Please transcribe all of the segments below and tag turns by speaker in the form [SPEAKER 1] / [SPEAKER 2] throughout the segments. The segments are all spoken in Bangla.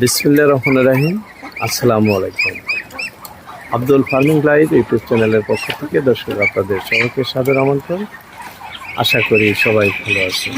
[SPEAKER 1] বিসমুল্লাহ রহমান রাহিম। আসসালামু আলাইকুম। আব্দুল ফার্মিং লাইভ ইউটিউব চ্যানেলের পক্ষ থেকে দর্শক আপনাদের সবাইকে সাদর আমন্ত্রণ। আশা করি সবাই ভালো আছেন।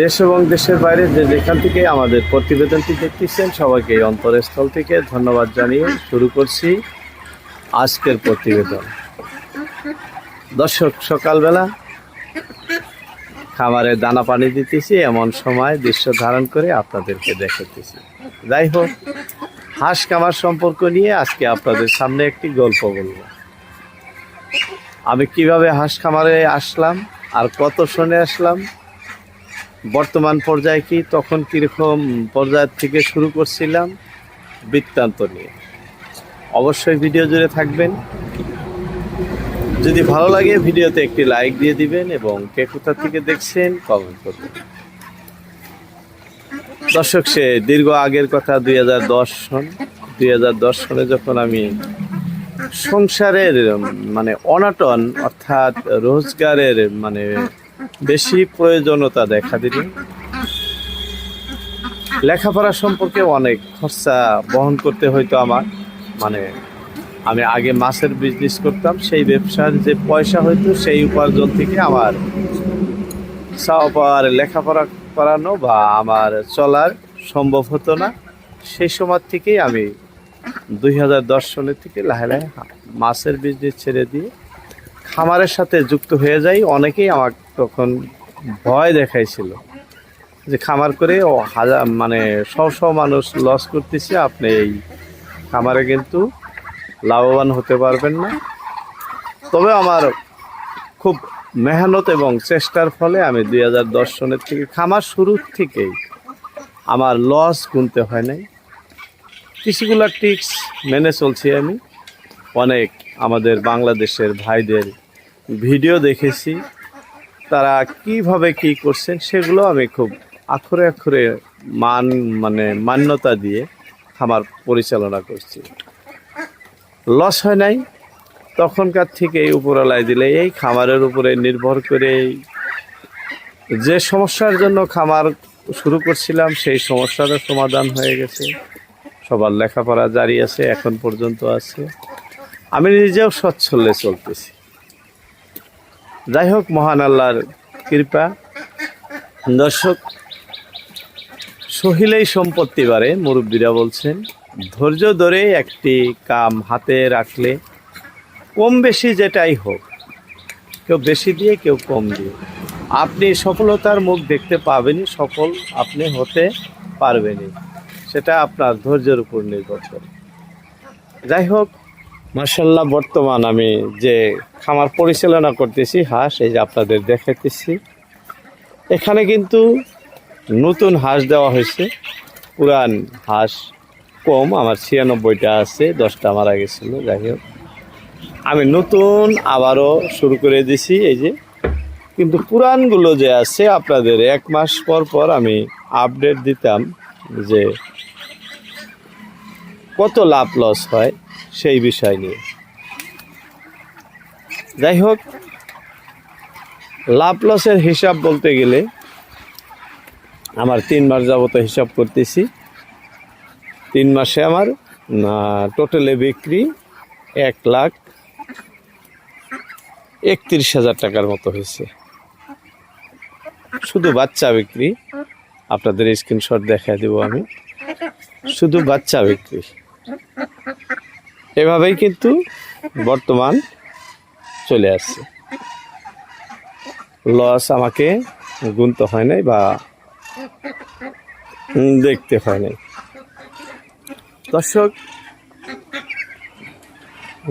[SPEAKER 1] দেশ এবং দেশের বাইরে যে যেখান থেকে আমাদের প্রতিবেদনটি দেখতেছেন, সবাইকে অন্তরস্থল থেকে ধন্যবাদ জানিয়ে শুরু করছি আজকের প্রতিবেদন। দর্শক, সকালবেলা খামারে দানা পানি দিতেছি, এমন সময় দৃশ্য ধারণ করে আপনাদেরকে দেখাতেছি যাই হোক, হাঁস খামার সম্পর্ক নিয়ে আজকে আপনাদের সামনে একটি গল্প বলব। আমি কীভাবে হাঁস খামারে আসলাম, আর কত শোনে আসলাম, বর্তমান পর্যায়ে কি, তখন কীরকম পর্যায় থেকে শুরু করছিলাম, বৃত্তান্ত নিয়ে। অবশ্যই ভিডিও জুড়ে থাকবেন। যদি ভালো লাগে ভিডিওতে একটি লাইক দিয়ে দিবেন এবং কে কোথা থেকে দেখছেন কমেন্ট করবেন। দর্শক, সে দীর্ঘ আগের কথা দুই হাজার দশ সন, দুই হাজার দশ সনে যখন আমি সংসারের মানে অনাটন অর্থাৎ রোজগারের মানে বেশি প্রয়োজনীয়তা দেখা দিল। লেখাপড়া সম্পর্কে অনেক খরচা বহন করতে হয়তো আমার মানে আমি আগে মাছের বিজনেস করতাম, সেই ব্যবসার যে পয়সা হইতো, সেই উপার্জন থেকে আমার পাওয়ার লেখাপড়া করানো বা আমার চলার সম্ভব হতো না। সেই সময় থেকেই আমি দুই সনের থেকে লাহে লাহে মাছের বিজনেস ছেড়ে দিয়ে খামারের সাথে যুক্ত হয়ে যাই। অনেকেই আমার তখন ভয় দেখাইছিল যে খামার করে ও হাজার মানে শ শ মানুষ লস করতেছে, আপনি এই খামারে কিন্তু লাভবান হতে পারবেন না। তবে আমার খুব মেহনত এবং চেষ্টার ফলে আমি দুই হাজার দশ সনের থেকে খামার শুরুর থেকেই আমার লস গুনতে হয় নাই। কিছুগুলো টিক্স মেনে চলছি আমি। অনেক আমাদের বাংলাদেশের ভাইদের ভিডিও দেখেছি। তারা কীভাবে কি করছেন সেগুলো আমি খুব আখরে আখরে মান মানে মান্যতা দিয়ে খামার পরিচালনা করছি। লস হয় নাই। তখনকার থেকে এই উপরালায় দিলে এই খামারের উপরে নির্ভর করে যে সমস্যার জন্য খামার শুরু করছিলাম, সেই সমস্যারও সমাধান হয়ে গেছে। সবার লেখাপড়া জারি আছে, এখন পর্যন্ত আছে। আমি নিজেও সচ্ছলে চলতেছি। যাই হোক, মহান আল্লাহর কৃপা। দর্শক, সহিলেই সম্পত্তি বাড়ে, মুরব্বীরা বলছেন। ধৈর্য ধরে একটি কাম হাতে রাখলে কম বেশি যেটাই হোক, কেউ বেশি দিয়ে, কেউ কম দিয়ে। আপনি সফলতার মুখ দেখতে পাবেনই, সফল আপনি হতে পারবেনই। সেটা আপনার ধৈর্যের উপর নির্ভর করে। যাই হোক মার্শাল্লাহ বর্তমান আমি যে খামার পরিচালনা করতেছি, হাঁস, এই যে আপনাদের দেখাতেছি এখানে কিন্তু নতুন হাঁস দেওয়া হয়েছে। পুরান হাঁস কম, আমার ছিয়ানব্বইটা আছে, দশটা মারা গেছিল, যাই হোক। আমি নতুন আবারও শুরু করে দিছি, এই যে। কিন্তু পুরানগুলো যে আছে, আপনাদের এক মাস পর পর আমি আপডেট দিতাম যে কত লাভ লস হয় সেই বিষয় নিয়ে। যাই হোক, লাভ লসের হিসাব বলতে গেলে, আমার তিন মাস যাবত হিসাব করতেছি। তিন মাসে আমার টোটালে বিক্রি এক লাখ একত্রিশ হাজার টাকার মতো হয়েছে। শুধু বাচ্চা বিক্রি, আপনাদের স্ক্রিনশট দেখা দেবো আমি। শুধু বাচ্চা বিক্রি। এভাবেই কিন্তু বর্তমান চলে আসছে। লস আমাকে গুনতে হয় নাই বা দেখতে হয় নাই। দর্শক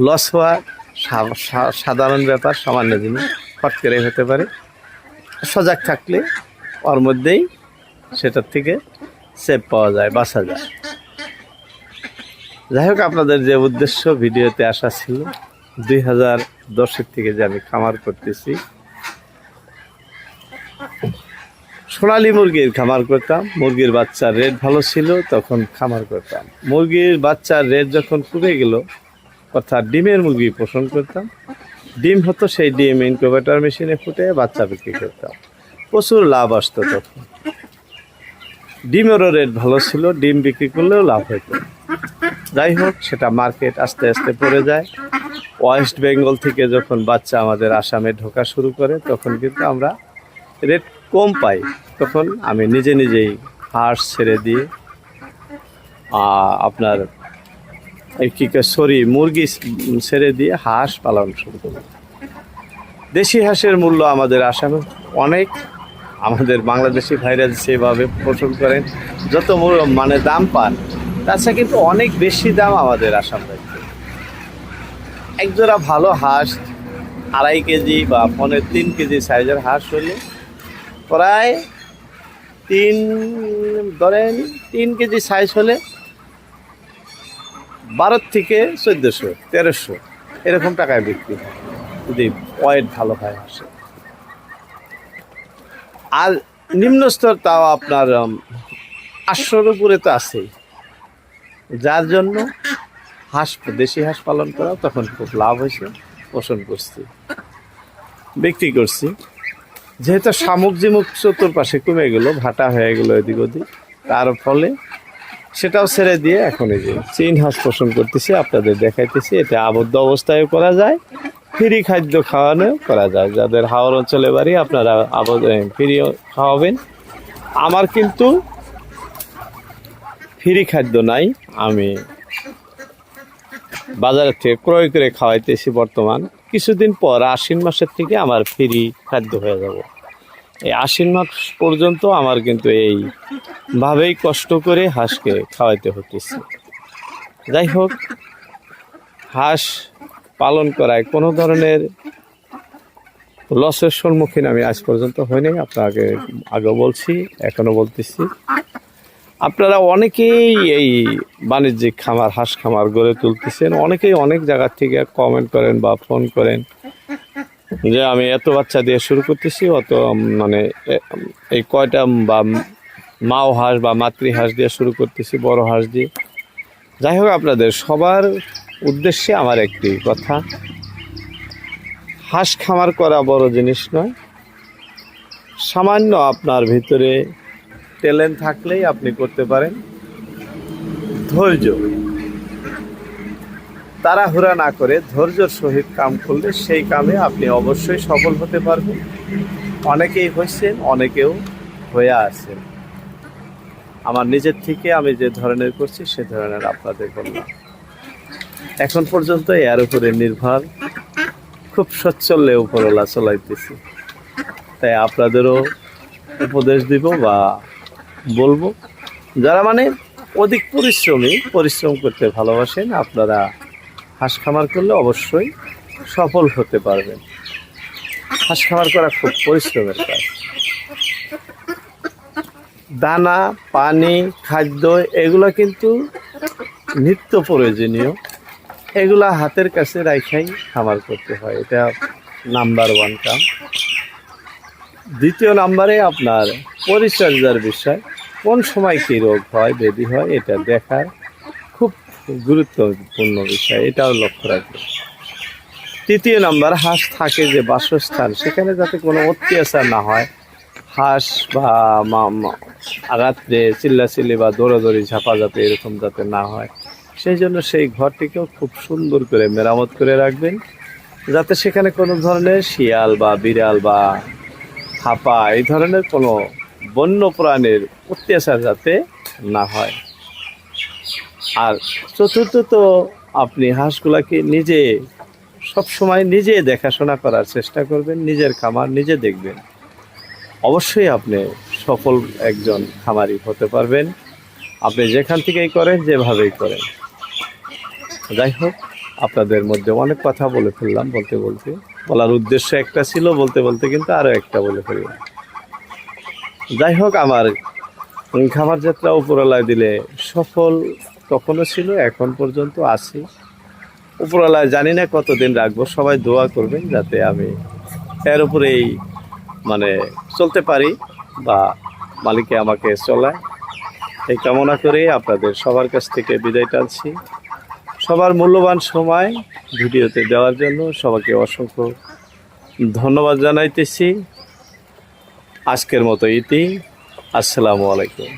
[SPEAKER 1] লস হওয়া সাধারণ ব্যাপার, সামান্য জিনিস ফট করে হতে পারে। সজাগ থাকলে ওর মধ্যেই সেটার থেকে সেভ পাওয়া যায়, বাঁচা যায়। যাই হোক, আপনাদের যে উদ্দেশ্য ভিডিওতে আসা ছিল, দুই হাজার দশের থেকে যে আমি খামার করতেছি সোনালি মুরগির খামার করতাম। মুরগির বাচ্চার রেট ভালো ছিল, তখন খামার করতাম। মুরগির বাচ্চার রেট যখন কমে গেল, অর্থাৎ ডিমের মুরগি পোষণ করতাম। ডিম হতো সেই ডিম ইনকিউবেটর মেশিনে ফুটে বাচ্চা বিক্রি করতাম। প্রচুর লাভ আসতো তখন। ডিমেরও রেট ভালো ছিল, ডিম বিক্রি করলেও লাভ হতো। যাই হোক, সেটা মার্কেট আস্তে আস্তে পড়ে যায়। ওয়েস্ট বেঙ্গল থেকে যখন বাচ্চা আমাদের আসামে ঢোকা শুরু করে, তখন কিন্তু আমরা রেট কম পাই, তখন আমি নিজে নিজেই হাঁস ছেড়ে দিয়ে আপনার এই কী সরি, মুরগি ছেড়ে দিয়ে হাঁস পালন শুরু করি। দেশি হাঁসের মূল্য আমাদের আসামে অনেক, আমাদের বাংলাদেশি ভাইরা সেভাবে পোষণ করেন, যত মানে দাম পান, তাছাড়া কিন্তু অনেক বেশি দাম আমাদের আসাম রাজ্যে। একজোড়া ভালো হাঁস, আড়াই কেজি বা পনেরো তিন কেজি সাইজের হাঁস হলে প্রায় তিন, ধরেন তিন কেজি সাইজ হলে বারো থেকে চোদ্দোশো, তেরোশো এরকম টাকায় বিক্রি যদি ওয়েট ভালো হয় হাঁসে আর নিম্ন স্তর তাও আপনার আটশোর উপরে তো আছেই। যার জন্য হাঁস, দেশি হাঁস পালন করা তখন খুব লাভ হয়েছে, পোষণ করছি, বিক্রি করছি। যেহেতু শামুক চতুর্পাশে কমে গেলো, ভাটা হয়ে গেলো এদিক ওদিক। তার ফলে সেটাও ছেড়ে দিয়ে এখন এই যে চীন হাঁস পোষণ করতেছি, আপনাদের দেখাইতেছি, এটা আবদ্ধ অবস্থায়ও করা যায়, ফ্রি খাদ্য খাওয়ানো করা যায়। যাদের হাওড় অঞ্চলে বাড়ি, আপনারা আবদ্ধ ফ্রি খাওয়াবেন। আমার কিন্তু ফ্রি খাদ্য নাই, আমি বাজারের থেকে ক্রয় করে খাওয়াইতেছি বর্তমান। কিছুদিন পর আশ্বিন মাসের থেকে আমার ফ্রি খাদ্য হয়ে যাব। এই আশ্বিন মাস পর্যন্ত আমার কিন্তু এই ভাবেই কষ্ট করে হাঁসকে খাওয়াইতে হতেছে যাই হোক, হাঁস পালন করায় কোনো ধরনের লসের সম্মুখীন আমি আজ পর্যন্ত হইনি আপনাকে আগে বলছি এখনও বলতেছি। আপনারা অনেকেই এই বাণিজ্যিক খামার, হাঁস খামার গড়ে তুলতেছেন। অনেকেই অনেক জায়গা থেকে কমেন্ট করেন বা ফোন করেন। যে আমি এত বাচ্চা দিয়ে শুরু করতেছি, অত মানে এই কয়টা বা মাও হাঁস বা মাতৃ হাঁস দিয়ে শুরু করতেছি, বড় হাঁস দিয়ে। যাই হোক আপনাদের, সবার উদ্দেশ্যে আমার একটি কথা। হাঁস খামার করা বড় জিনিস নয়। সামান্য আপনার ভিতরে ট্যালেন্ট থাকলেই আপনি করতে পারেন। ধৈর্য। তাড়াহুড়া না করে ধৈর্যর সহিত কাম করলে সেই কামে আপনি অবশ্যই সফল হতে পারবেন। অনেকেই হয়েছেন, অনেকেও হয়ে আছেন। আমার নিজের থেকে আমি যে ধরনের করছি, সে ধরনের আপনাদের বললাম। এখন পর্যন্ত এর উপরে নির্ভর, খুব সচ্ছলে উপরওয়ালা চলাইতেছি। তাই আপনাদেরও উপদেশ দিব বা বলব, যারা মানে অধিক পরিশ্রমী, পরিশ্রম করতে ভালোবাসেন, আপনারা হাঁস খামার করলে অবশ্যই সফল হতে পারবেন। হাঁস খামার করা খুব পরিশ্রমের কাজ। দানা, পানি, খাদ্য, এগুলো কিন্তু নিত্য প্রয়োজনীয়। এগুলা হাতের কাছে রাখাই খামার করতে হয়। এটা নাম্বার ওয়ান কাম। দ্বিতীয় নাম্বারে আপনার পরিচর্যার বিষয়। কোন সময় কী রোগ হয় বেদি হয়, এটা দেখার গুরুত্বপূর্ণ বিষয়, এটাও লক্ষ্য রাখবে। তৃতীয় নাম্বার, হাঁস থাকে যে বাসস্থান, সেখানে যাতে কোনো অত্যাচার না হয়, হাঁস বা রাত্রে চিল্লাচিল্লি বা দৌড়াদৌড়ি, ঝাপাঝাপি এরকম যাতে না হয়, সেই জন্য সেই ঘরটিকেও খুব সুন্দর করে মেরামত করে রাখবেন, যাতে সেখানে কোনো ধরনের শিয়াল বা বিড়াল বা হাপা, এই ধরনের কোনো বন্য প্রাণীর অত্যাচার যাতে না হয়। আর চতুর্থত আপনি হাঁসগুলাকে নিজে, সবসময় নিজে দেখাশোনা করার চেষ্টা করবেন, নিজের খামার নিজে দেখবেন। অবশ্যই আপনি সফল একজন খামারি হতে পারবেন। আপনি যেখান থেকেই করেন, যেভাবেই করেন। যাই হোক, আপনাদের মধ্যে অনেক কথা বলে ফেললাম বলতে বলতে। বলার উদ্দেশ্য একটা ছিল, বলতে বলতে কিন্তু আরও একটা বলে ফেললাম। যাই হোক, আমার খামার যাত্রা উপরওয়ালায় দিলে সফল তখনও ছিল, এখন পর্যন্ত আছি। উপরওয়ালা জানি না কতদিন রাখব, সবাই দোয়া করবেন যাতে আমি এর উপরেই মানে চলতে পারি বা মালিকে আমাকে চলায়। এই কামনা করে আপনাদের সবার কাছ থেকে বিদায় টানছি। সবার মূল্যবান সময় ভিডিওতে দেওয়ার জন্য সবাইকে অসংখ্য ধন্যবাদ জানাইতেছি। আজকের মতো ইতি আসসালামু আলাইকুম।